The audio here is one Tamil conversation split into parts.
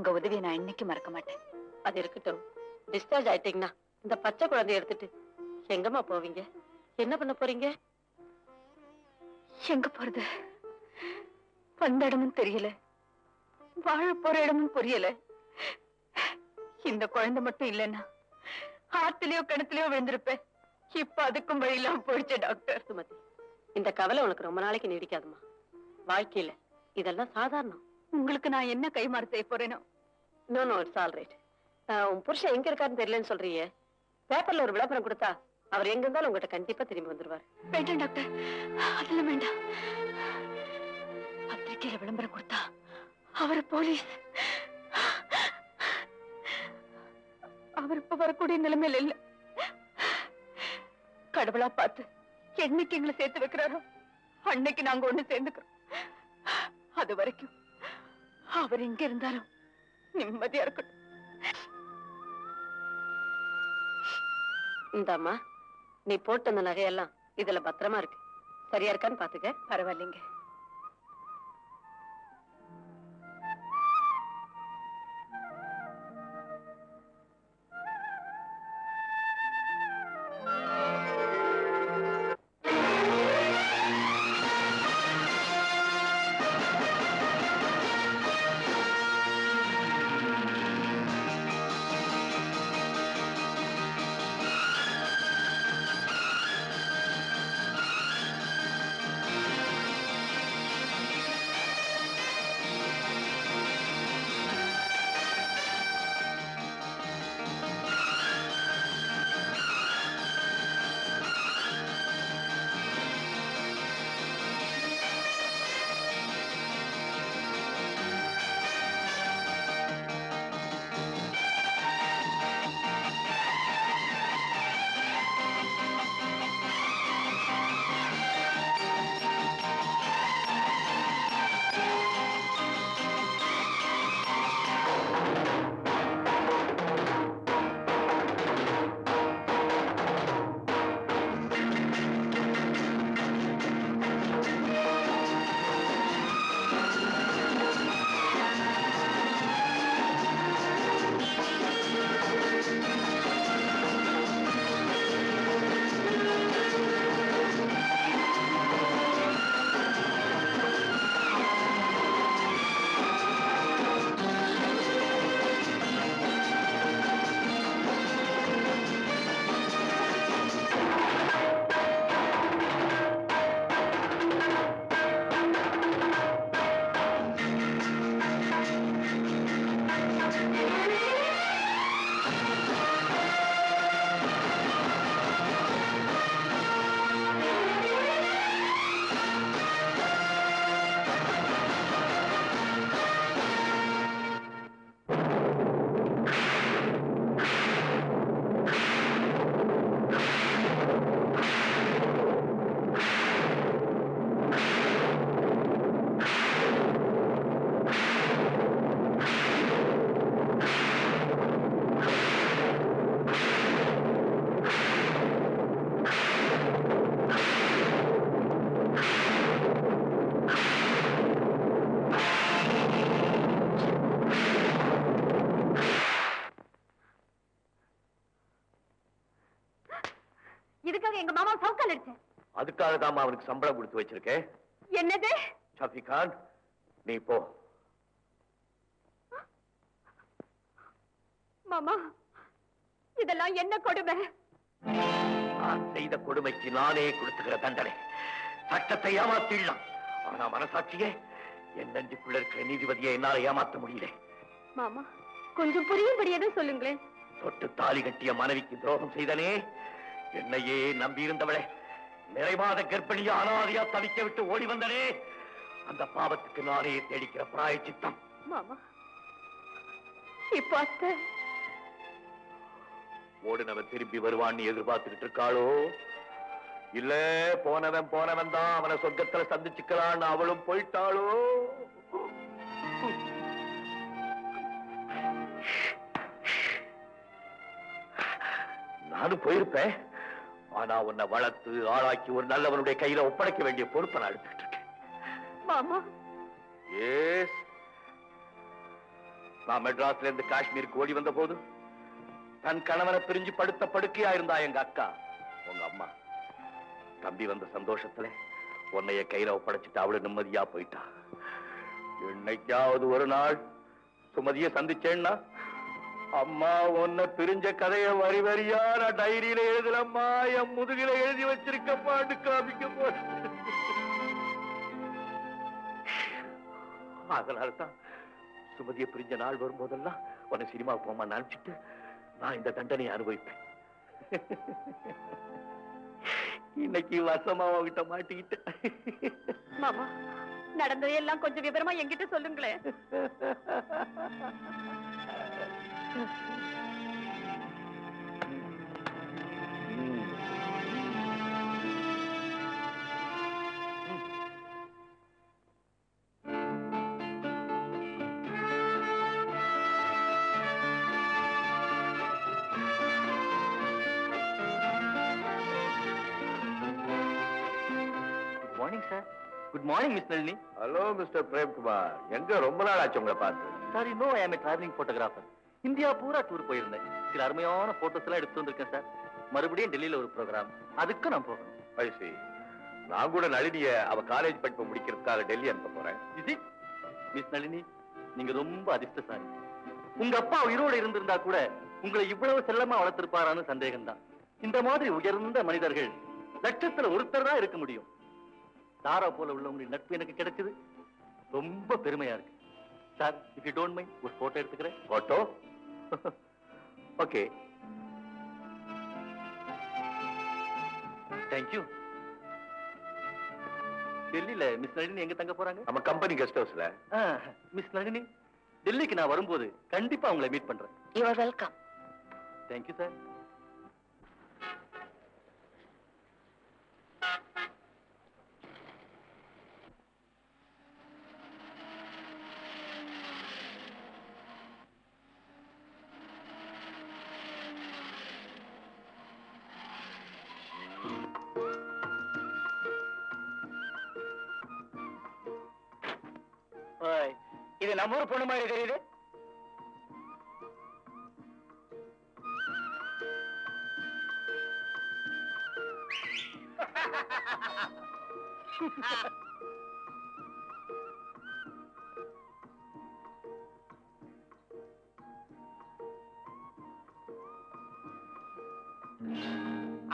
உங்க உதவியை நான் இன்னைக்கு மறக்க மாட்டேன். அது இருக்கட்டும். டிஸ்சார்ஜ் ஆயிட்டீங்கன்னா இந்த பச்சை குழந்தைய எடுத்துட்டு எங்கம்மா போவீங்க? என்ன பண்ண போறீங்க? எங்க போறது? வந்த இடமும் தெரியல. வாழ போற இடமும் புரியல. இந்த குழந்தை மட்டும் இல்லைன்னா ஆத்துலயோ கிணத்துலயோ விழுந்திருப்பேன். இப்ப அதுக்கும் வழி இல்லாம போயிடுச்சு டாக்டர் சுமதி இந்த கவலை உனக்கு ரொம்ப நாளைக்கு நீடிக்காதுமா வாழ்க்கையில இதெல்லாம் சாதாரணம். உங்களுக்கு நான் என்ன கைமாறு செய்ய போறேனோ no no it's all right உன் புருஷன் எங்க இருக்காருன்னு தெரியலன்னு சொல்றியே பேப்பர்ல ஒரு விளம்பரம் கொடுத்தா அவர் எங்க இருந்தாலும் உங்ககிட்ட கண்டிப்பா திரும்பி வந்துருவாரு. வேண்டாம் டாக்டர். அதெல்லாம் வேண்டாம். பத்திரிகையில விளம்பரம் கொடுத்தா அவர் போலீஸ். அவர் இப்ப வரக்கூடிய நிலைமையில இல்ல. கடவுளா பார்த்து என்னைக்கு எங்களை சேர்த்து வைக்கிறாரோ அன்னைக்கு நாங்க ஒண்ணு சேர்ந்துக்கிறோம். அது வரைக்கும் அவர் எங்க இருந்தாலும் நிம்மதியா இருக்கட்டும். இந்தாம்மா நீ போட்டு அந்த நகையெல்லாம் இதுல பத்திரமா இருக்கு. சரியா இருக்கான்னு பாத்துக்க பரவாயில்லைங்க. அதுக்காக தான் அவனுக்கு சம்பளம் கொடுத்து வச்சிருக்கேன் என்னது? ஷாஃபிகான் நீ போ. மாமா இதெல்லாம் என்ன கொடுமை? நான் செய்த கொடுமைக்கு நானே கொடுத்துக்கிற தண்டனை. சட்டத்தை ஏமாத்திடலாம். ஆனா மனசாட்சியே என் நெஞ்சுக்குள்ள இருக்கிற நீதிபதியை என்னால ஏமாத்த முடியல. மாமா கொஞ்சம் புரியும்படியாவே சொல்லுங்களேன். தொட்டு தாலி கட்டிய மனைவிக்கு துரோகம் செய்தனே என்னையே நம்பி நிறைமாத கர்ப்பிணியா அனாதையா தவிக்க விட்டு ஓடி வந்தனே. அந்த பாவத்துக்கு நானே தேடிக்கிற பிராய சித்தம். மாமா இப்போ அத்தை. ஓடுனவன் திரும்பி வருவான்னு எதிர்பார்த்துக்கிட்டு இருக்காளோ? இல்ல போனவன் போனவன் தான் அவனை சொர்க்கத்துல சந்திச்சுக்கலான்னு அவளும் போயிட்டாளோ? நானும் போயிருப்பேன். ஆனா உன்னை வளர்த்து ஆளாக்கி ஒரு நல்லவனுடைய கையில ஒப்படைக்க வேண்டிய பொறுப்பை நான் எடுத்துக்கிட்டு இருக்கேன். மாமா. எஸ் நான் மெட்ராஸ்ல இருந்து காஷ்மீருக்கு ஓடி வந்த போது தன் கணவனை பிரிஞ்சு படுத்த படுக்கையா இருந்தா எங்க அக்கா உங்க அம்மா. தம்பி வந்த சந்தோஷத்துல உன்னைய கையில ஒப்படைச்சிட்டு அவளு நிம்மதியா போயிட்டா. என்னைக்காவது ஒரு நாள் சுமதிய சந்திச்சேன்னா அம்மா உன்னை பிரிஞ்ச கதைய வரி வரியா நான் டைரியில எழுதலம்மா. என் முதுகில எழுதி வச்சிருக்கப்பான்னு காமிக்க போறேன் அதனால்தான் சுமதியை பிரிஞ்ச நாள் வரும்போதெல்லாம் உன்னை சினிமா போமா நினைச்சிட்டு நான் இந்த தண்டனையை அனுபவிப்பேன். இன்னைக்கு வசமா உன்கிட்ட மாட்டிக்கிட்டேன். மாமா நடந்ததையெல்லாம் கொஞ்சம் விவரமா என்கிட்ட சொல்லுங்களேன். Morning sir good morning Miss Nalini hello Mister Premkumar எங்க ரொம்ப நாள் ஆச்சு உங்களை பார்த்து? சார் இன்னும் I am travelling photographer India பூரா டூர் போயிருந்தேன். சில அருமையான போட்டோஸ் எல்லாம் எடுத்து வந்திருக்கேன் சார். மறுபடியும் டெல்லியில ஒரு ப்ரோக்ராம் அதுக்கு நான் போகணும். ஐசி நான் கூட நளினிய அவ காலேஜ் படிப்பு முடிக்கிறதுக்காக டெல்லி அனுப்ப போறேன். மிஸ் நளினி நீங்க ரொம்ப அதிர்ஷ்டசாலி. உங்க அப்பா உயிரோடு இருந்திருந்தா கூட உங்களை இவ்வளவு செல்லமா வளர்த்திருப்பாரான்னு சந்தேகம்தான். இந்த மாதிரி உயர்ந்த மனிதர்கள் லட்சத்துல ஒருத்தர் தான் இருக்க முடியும். தாரா போல உள்ளவங்களின் நட்பு எனக்கு கிடைச்சது. ரொம்ப பெருமையா இருக்கு. Sir if you don't mind ஒரு போட்டோ எடுத்துக்கிறேன். போட்டோ ஓகே தேங்க்யூ டெல்லியில மிஸ் நளினி எங்க தங்க போறாங்க? நம்ம கம்பெனி கெஸ்ட் ஹவுஸ்ல மிஸ் நளினி டெல்லிக்கு நான் வரும்போது கண்டிப்பா உங்களை மீட் பண்றேன். You are welcome thank you sir இது நம்ம ஊர் பொண்ணு மாதிரி தெரியுது.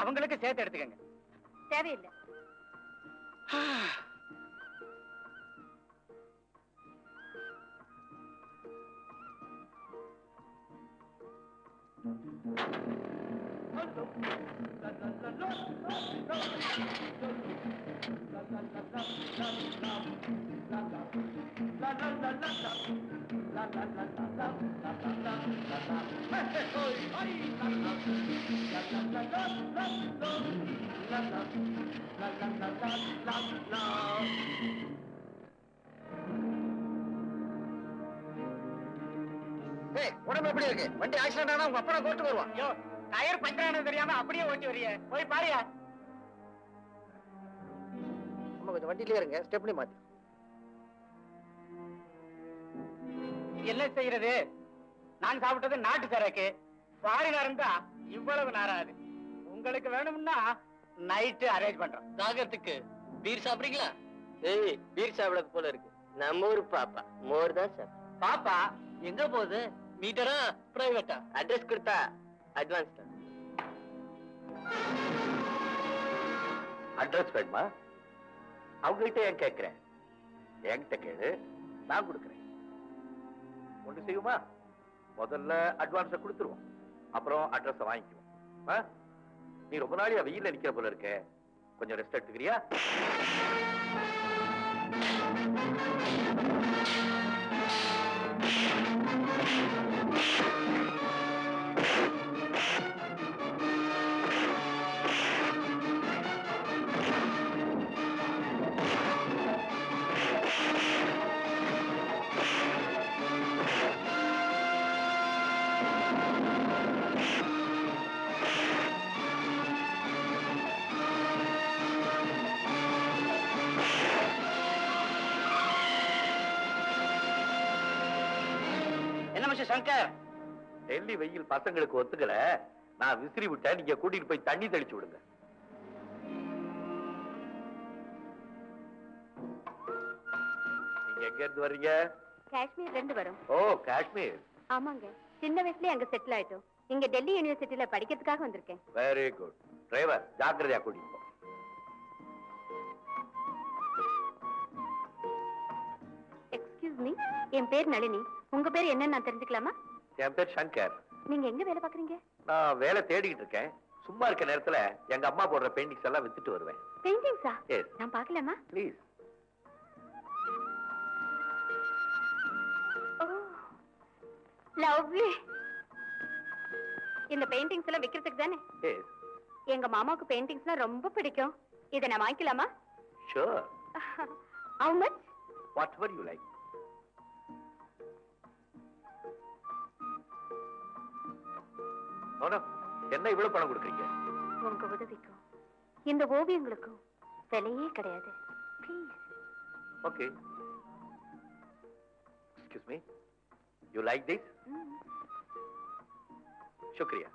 அவங்களுக்கு சேர்த்து எடுத்துக்கங்க. தேவையில்லை. la la la la la la உடம்பு எப்படி இருக்கு? வண்டி ஆக்சிடென்ட் ஆனா உங்க அப்பா கோர்ட்டு வருவான். யோ டயர் பஞ்சர் ஆனது தெரியாம அப்படியே ஓட்டி வரிய போய் பாரியா. நம்ம கொஞ்சம் வண்டியிலே இருங்க. ஸ்டெப்னி மாத்தி. என்ன செய்யறது? நான் சாப்பிட்டது நாட்டு சரக்கு. ஃபாரினா இருந்தா இவ்வளவு நாராது உங்களுக்கு வேணும்னா நைட்டு அரேஞ்ச் பண்றோம். தாகத்துக்கு பீர் சாப்பிடுறீங்களா? ஏய் பீர் சாப்பிடறது போல இருக்கு. நம்ம ஊர் பாப்பா. மோர் தான் சார் பாப்பா எங்க போகுது? மீட்டரா பிரைவேட்டா அட்ரஸ் கொடுத்தா அட்வான்ஸ் அட்ரஸ் வேணுமா? அவங்ககிட்ட ஏன் கேட்கிறேன்? என்கிட்ட கேளு நான் கொடுக்குறேன். ஒண்ணு செய்யுமா? முதல்ல அட்வான்ஸை கொடுத்துருவோம். அப்புறம் அட்ரஸ் வாங்கிக்குவோம். ஆ? நீ ரொம்ப நாளையா வெயில்ல நிக்கிற போல இருக்க. கொஞ்சம் ரெஸ்ட் எடுத்துக்கிறியா? சங்கர். டெல்லி வெயில் பசங்களுக்கு ஒத்துக்கல. நான் விசிறி விட்டேன் நீங்க கூட்டிட்டு போய் தண்ணி தெளிச்சு விடுங்க. நீங்க எங்க இருந்து வர்றீங்க? காஷ்மீர் ரெண்டு வரும். ஓ காஷ்மீர். ஆமாங்க. சின்ன வயசுலயே அங்க செட்டில் ஆயிட்டோம். இங்க டெல்லி யூனிவர்சிட்டியில படிக்கிறதுக்காக வந்திருக்கேன். வெரி குட் டிரைவர் ஜாக்கிரதையா கூட்டிட்டு போ. எக்ஸ்கியூஸ் மீ என் பேர் நளினி. உங்க பேர் என்னன்னு நான் தெரிஞ்சுக்கலாமா? என் பேர் சங்கர். நீங்க எங்க வேலை பாக்குறீங்க நான் வேலை தேடிக்கிட்டு இருக்கேன். சும்மா இருக்க நேரத்துல எங்க அம்மா போடுற பெயிண்டிங்ஸ் எல்லாம் வித்துட்டு வருவேன். பெயிண்டிங்ஸா எஸ் நான் பார்க்கலாமா? ப்ளீஸ் லவ்லி இந்த பெயிண்டிங்ஸ் எல்லாம் விக்கிறதுக்கு தானே? எஸ் எங்க மாமாவுக்கு பெயிண்டிங்ஸ்னா ரொம்ப பிடிக்கும். இதை நான் வாங்கிக்கலாமா? Sure How much? Whatever you like என்ன இவ்வளவு பணம் கொடுக்குறீங்க? உங்க உதவிக்கும். இந்த ஓவியங்களுக்கும் விலையே கிடையாது. Okay excuse me you like this சுக்ரியா.